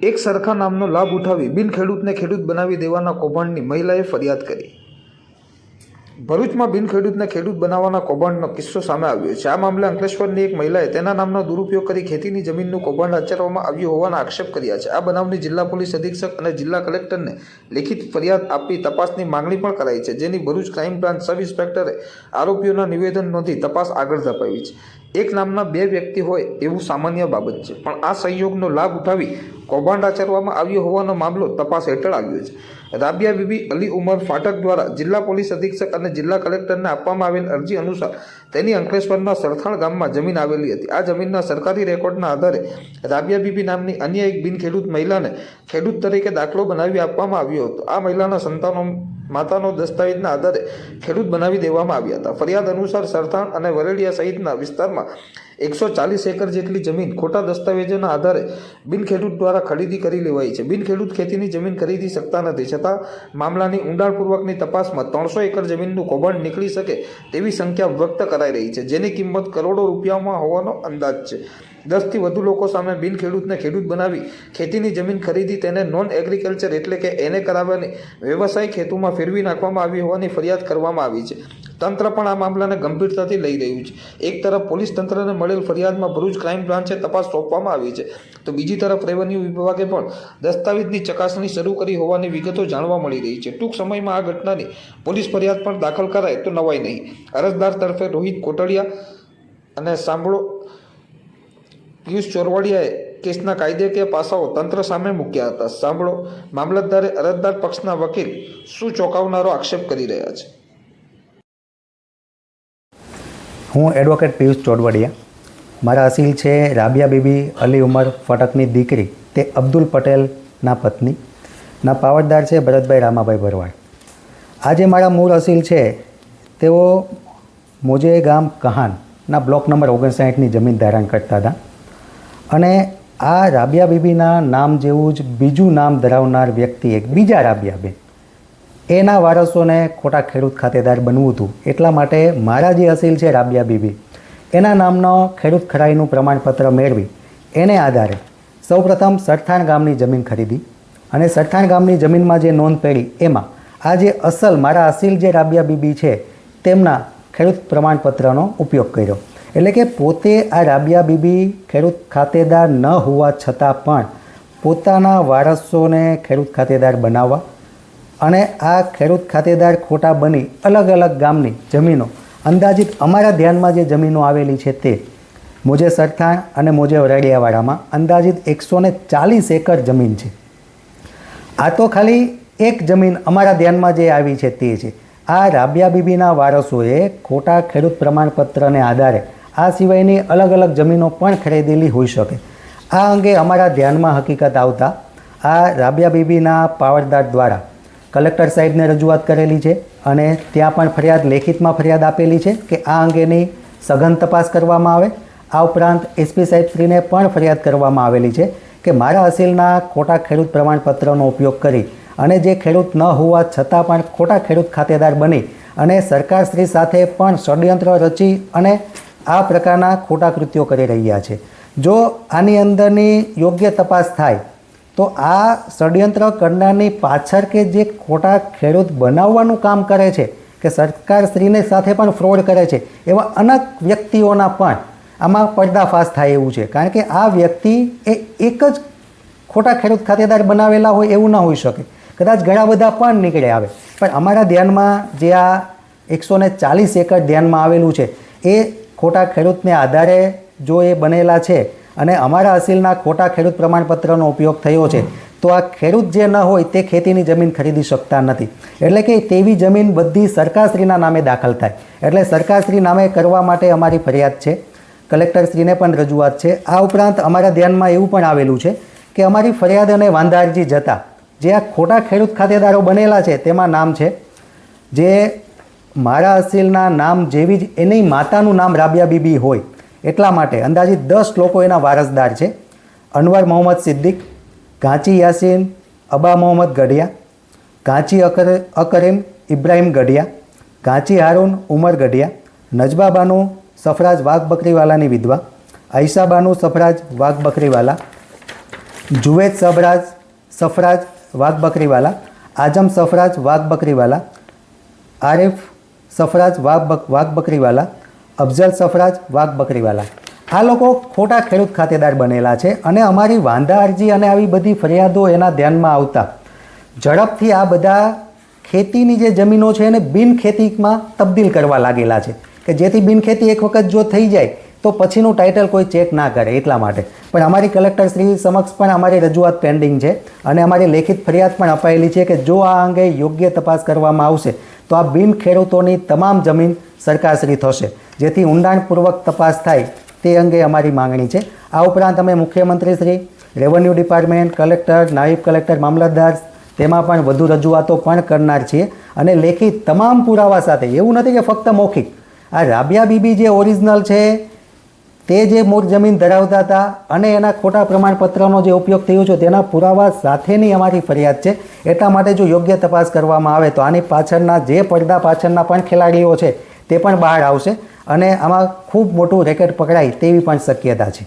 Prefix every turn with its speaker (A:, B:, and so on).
A: એક સરખા નામનો લાભ ઉઠાવી બિન ખેડૂતને ખેડૂત બનાવી દેવાના કૌભાંડની મહિલાએ ફરિયાદ કરી. ભરૂચમાં બિન ખેડૂતને ખેડૂત બનાવવાના કૌભાંડનો કિસ્સો સામે આવ્યો છે. આ મામલે અંકલેશ્વરની એક મહિલાએ તેના નામનો દુરુપયોગ કરી ખેતીની જમીનનું કૌભાંડ આચરવામાં આવ્યું હોવાના આક્ષેપ કર્યા છે. આ બનાવની જિલ્લા પોલીસ અધિક્ષક અને જિલ્લા કલેક્ટરને લેખિત ફરિયાદ આપી તપાસની માંગણી પણ કરાઈ છે, જેની ભરૂચ ક્રાઇમ બ્રાન્ચ સબ ઇન્સ્પેક્ટરે આરોપીઓના નિવેદન નોંધી તપાસ આગળ ધપાવી છે. એક નામના બે વ્યક્તિ હોય એવું સામાન્ય બાબત છે. પણ આ સંયોગનો લાભ ઉઠાવી કૌભાંડ આચરવામાં આવ્યો હોવાનો મામલો તપાસ હેઠળ આવ્યો છે. રાબિયા બીબી અલી ઉમર ફાટક દ્વારા જિલ્લા પોલીસ અધિક્ષક અને જિલ્લા કલેક્ટરને આપવામાં આવેલ અરજી અનુસાર તેની અંકલેશ્વરના સરથાણ ગામમાં જમીન આવેલી હતી. આ જમીનના સરકારી રેકોર્ડના આધારે રાબિયા બીબી નામની અન્ય એક બિનખેડૂત મહિલાને ખેડૂત તરીકે દાખલો બનાવી આપવામાં આવ્યો હતો. આ મહિલાના સંતાનો માતાનો દસ્તાવેજના આધારે ખેડૂત બનાવી દેવામાં આવ્યા હતા. ફરિયાદ અનુસાર સરથાણ અને વરેડિયા સહિતના વિસ્તારમાં એકસો ચાલીસ એકર જેટલી જમીન ખોટા દસ્તાવેજોના આધારે બિનખેડૂત દ્વારા ખરીદી કરી લેવાઈ છે. બિનખેડૂત ખેતીની જમીન ખરીદી શકતા નથી. છતાં મામલાની ઊંડાણપૂર્વકની તપાસમાં ત્રણસો એકર જમીનનું કૌભાંડ નીકળી શકે તેવી સંખ્યા વ્યક્ત કરાઈ રહી છે, જેની કિંમત કરોડો રૂપિયામાં હોવાનો અંદાજ છે. દસથી વધુ લોકો સામે બિન ખેડૂતને ખેડૂત બનાવી ખેતીની જમીન ખરીદી તેને નોન એગ્રીકલ્ચર એટલે કે એને કરાવવાની વ્યવસાયિક હેતુમાં ફેરવી નાખવામાં આવી હોવાની ફરિયાદ કરવામાં આવી છે. તંત્ર પણ આ મામલાને ગંભીરતાથી લઈ રહ્યું છે. એક તરફ પોલીસ તંત્રને મળેલ ફરિયાદમાં ભરૂચ ક્રાઇમ બ્રાન્ચે તપાસ સોંપવામાં આવી છે. તો બીજી તરફ રેવન્યુ વિભાગે પણ દસ્તાવેજની ચકાસણી શરૂ કરી હોવાની વિગતો જાણવા મળી રહી છે. ટૂંક સમયમાં આ ઘટનાની પોલીસ ફરિયાદ પણ દાખલ કરાય તો નવાય નહીં. અરજદાર તરફે રોહિત કોટડિયા અને સાંભળો, પિયુષ ચોરવાડિયાએ કેસના કાયદેકીય પાસાઓ તંત્ર સામે મૂક્યા હતા. સાંભળો, મામલતદારે અરજદાર પક્ષના વકીલ શું ચોંકાવનારો આક્ષેપ કરી રહ્યા છે?
B: હું એડવોકેટ પિયુષ ચોડવડિયા. મારા અસીલ છે રાબિયા બીબી અલી ઉમર ફટકની દીકરી તે અબ્દુલ પટેલના પત્ની. ના પાવડદાર છે ભરતભાઈ રામાભાઈ ભરવાડ. આજે મારા મૂળ અસીલ છે તેઓ મોજે ગામ કહાનના બ્લોક નંબર ઓગણસાઠની જમીન ધારણ કરતા હતા. અને આ રાબિયા બીબીના નામ જેવું જ બીજું નામ ધરાવનાર વ્યક્તિ એક બીજા રાબિયાબેન. એના વારસોને ખોટા ખેડૂત ખાતેદાર બનવું હતું. એટલા માટે મારા જે અસીલ છે રાબિયા બીબી, એના નામનો ખેડૂત ખરાઈનું પ્રમાણપત્ર મેળવી, એને આધારે સૌપ્રથમ સરથાણ ગામની જમીન ખરીદી અને સરથાણ ગામની જમીનમાં જે નોંધ પડી એમાં આ જે અસલ મારા અસીલ જે રાબિયા બીબી છે તેમના ખેડૂત પ્રમાણપત્રનો ઉપયોગ કર્યો. એટલે કે પોતે આ રાબિયા બીબી ખેડૂત ખાતેદાર ન હોવા છતાં પણ પોતાના વારસોને ખેડૂત ખાતેદાર બનાવવા અને આ ખેડૂત ખાતેદાર ખોટા બની અલગ અલગ ગામની જમીનો. અંદાજિત અમારા ધ્યાનમાં જે જમીનો આવેલી છે તે મોજે સરથાણ અને મોજે વરાડિયાવાડામાં અંદાજિત એકસો ને ચાલીસ એકર જમીન છે. આ તો ખાલી એક જમીન અમારા ધ્યાનમાં જે આવી છે તે છે. આ રાબિયા બીબીના વારસોએ ખોટા ખેડૂત પ્રમાણપત્રને આધારે આ સિવાયની અલગ અલગ જમીનો પણ ખરીદેલી હોઈ શકે. આ અંગે અમારા ધ્યાનમાં હકીકત આવતા આ રાબિયા બીબીના પાવરદાર દ્વારા કલેક્ટર સાહેબને રજૂઆત કરેલી છે અને ત્યાં પણ ફરિયાદ, લેખિતમાં ફરિયાદ આપેલી છે કે આ અંગેની સઘન તપાસ કરવામાં આવે. આ ઉપરાંત એસપી સાહેબશ્રીને પણ ફરિયાદ કરવામાં આવેલી છે કે મારા અસીલના ખોટા ખેડૂત પ્રમાણપત્રનો ઉપયોગ કરી અને જે ખેડૂત ન હોવા છતાં પણ ખોટા ખેડૂત ખાતેદાર બની અને સરકારશ્રી સાથે પણ ષડયંત્ર રચી અને આ પ્રકારના ખોટા કૃત્યો કરી રહ્યા છે. જો આની અંદરની યોગ્ય તપાસ થાય તો આ ષડયંત્ર કરનારની પાછળ કે જે ખોટા ખેડૂત બનાવવાનું કામ કરે છે, કે સરકાર સ્ત્રીને સાથે પણ ફ્રોડ કરે છે, એવા અનેક વ્યક્તિઓના પણ આમાં પડદાફાશ થાય એવું છે. કારણ કે આ વ્યક્તિ એ એક જ ખોટા ખેડૂત ખાતેદાર બનાવેલા હોય એવું ન હોઈ શકે. કદાચ ઘણા બધા પણ નીકળે આવે. પણ અમારા ધ્યાનમાં જે આ એકસો ને ચાલીસ એકર ધ્યાનમાં આવેલું છે, એ ખોટા ખેડૂતને આધારે જો એ બનેલા છે અને અમારા અસીલના ખોટા ખેડૂત પ્રમાણપત્રનો ઉપયોગ થયો છે. તો આ ખેડૂત જે ન હોય તે ખેતીની જમીન ખરીદી શકતા નથી. એટલે કે તેવી જમીન બધી સરકારશ્રીના નામે દાખલ થાય. એટલે સરકારશ્રી નામે કરવા માટે અમારી ફરિયાદ છે. કલેક્ટરશ્રીને પણ રજૂઆત છે. આ ઉપરાંત અમારા ધ્યાનમાં એવું પણ આવેલું છે કે અમારી ફરિયાદ અને વાંધા અરજી જતાં જે આ ખોટા ખેડૂત ખાતેદારો બનેલા છે તેમાં નામ છે. જે મારા અસીલના નામ જેવી જ એની માતાનું નામ રાબિયા બીબી હોય. એટલા માટે અંદાજિત દસ લોકો એના વારસદાર છે. અનવર મોહમ્મદ સિદ્દીક ઘાંચી યાસીન, અબા મોહમ્મદ ગઢિયા ઘાંચી અકર, અકરીમ ઇબ્રાહિમ ગઢિયા ઘાંચી હારૂન ઉમર ગઢિયા, નજબા બાનુ સફરાજ વાઘ બકરીવાલાની વિધવા બાનુ સફરાજ વાઘ બકરીવાલા, જુવેદ સફરાજ સફરાજ વાઘ બકરીવાલા, આઝમ સફરાજ વાઘ બકરીવાલા, આરિફ સફરાજ વાઘ વાઘ બકરીવાલા અફઝલ સફરાજ વાઘ બકરીવાલા. આ લોકો ખોટા ખેડૂત ખાતેદાર બનેલા છે અને અમારી વાંધા અરજી અને આવી બધી ફરિયાદો એના ધ્યાનમાં આવતા. ઝડપથી આ બધા ખેતીની જે જમીનો છે એને બિનખેતીમાં તબદીલ કરવા લાગેલા છે. કે જેથી બિનખેતી એક વખત જો થઈ જાય, તો પછીનું ટાઇટલ કોઈ ચેક ના કરે એટલા માટે. પણ અમારી કલેક્ટર શ્રી સમક્ષ પણ અમારી રજૂઆત પેન્ડિંગ છે અને અમારી લેખિત ફરિયાદ પણ અપાયેલી છે કે જો આ અંગે યોગ્ય તપાસ કરવામાં આવશે, તો આ બિન ખેડૂતોની તમામ જમીન સરકારશ્રી થશે. જેથી ઊંડાણપૂર્વક તપાસ થાય તે અંગે અમારી માંગણી છે. આ ઉપરાંત અમે મુખ્યમંત્રી શ્રી, રેવન્યુ ડિપાર્ટમેન્ટ કલેક્ટર, નાયબ કલેક્ટર, મામલતદાર તેમાં પણ વધુ રજૂઆતો પણ કરનાર છીએ અને લેખિત તમામ પુરાવા સાથે, એવું નથી કે ફક્ત મૌખિક. આ રાબિયા બીબી જે ઓરિજિનલ છે, તે જે મૂળ જમીન ધરાવતા હતા અને એના ખોટા પ્રમાણપત્રનો જે ઉપયોગ થયો છે, તેના પુરાવા સાથેની અમારી ફરિયાદ છે. એટલા માટે જો યોગ્ય તપાસ કરવામાં આવે તો આની પાછળના જે પડદા પાછળના પણ ખેલાડીઓ છે, તે પણ બહાર આવશે. અને આમાં ખૂબ મોટું રેકેટ પકડાય તેવી પણ શક્યતા છે.